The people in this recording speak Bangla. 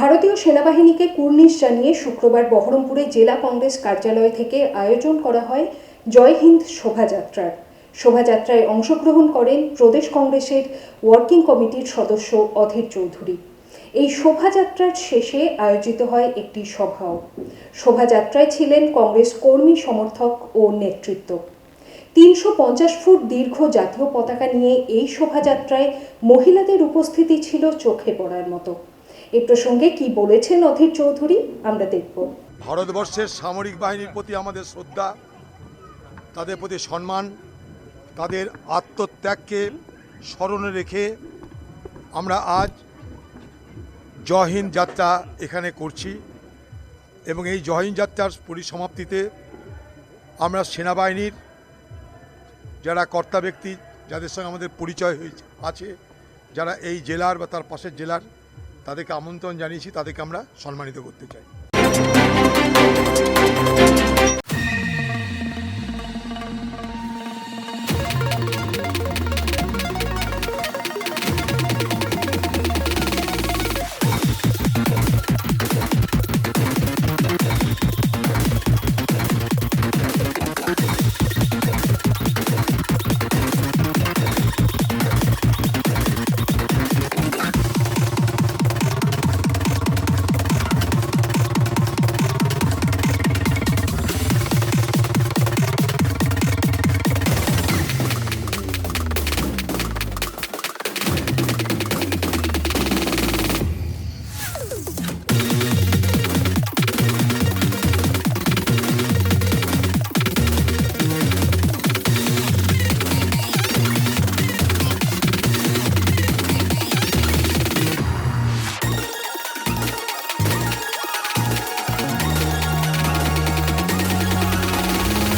ভারতীয় সেনাবাহিনীকে কুর্নিশ জানিয়ে শুক্রবার বহরমপুরে জেলা কংগ্রেস কার্যালয় থেকে আয়োজন করা হয় জয় হিন্দ শোভাযাত্রার। শোভাযাত্রায় অংশগ্রহণ করেন প্রদেশ কংগ্রেসের ওয়ার্কিং কমিটির সদস্য অধীর চৌধুরী। এই শোভাযাত্রার শেষে আয়োজিত হয় একটি সভাও। শোভাযাত্রায় ছিলেন কংগ্রেস কর্মী সমর্থক ও নেতৃত্ব। তিনশো পঞ্চাশ ফুট দীর্ঘ জাতীয় পতাকা নিয়ে এই শোভাযাত্রায় মহিলাদের উপস্থিতি ছিল চোখে পড়ার মতো। এ প্রসঙ্গে কি বলেছেন অধীর চৌধুরী, আমরা দেখব। ভারতবর্ষের সামরিক বাহিনীর প্রতি আমাদের শ্রদ্ধা, তাদের প্রতি সম্মান, তাদের আত্মত্যাগকে স্মরণে রেখে আমরা আজ জয়হিন্দ যাত্রা এখানে করছি এবং এই জয়হিন্দ যাত্রার পরিসমাপ্তিতে আমরা সেনাবাহিনীর যারা কর্তা ব্যক্তি, যাদের সঙ্গে আমাদের পরিচয় হয়েছে, আছে, যারা এই জেলার বা তার পাশের জেলার তাদেরকে আমন্ত্রণ জানিয়েছি তাদেরকে আমরা সম্মানিত করতে চাই।